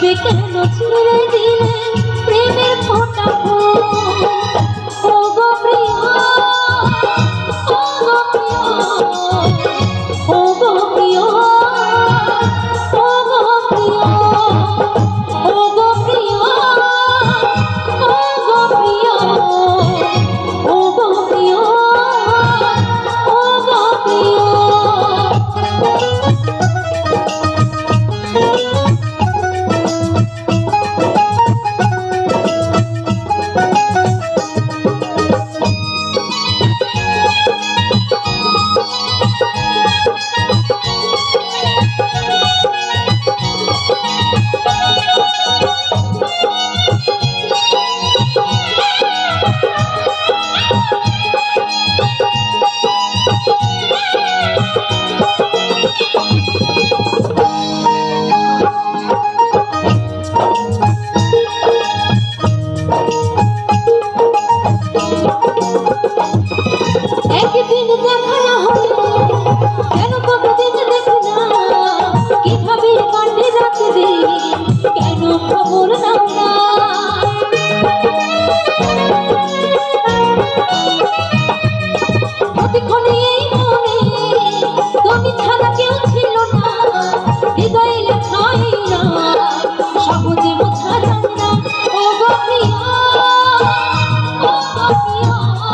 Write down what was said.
তবে কেন ছেড়ে দিলে প্রেমের ফোঁটা Oh.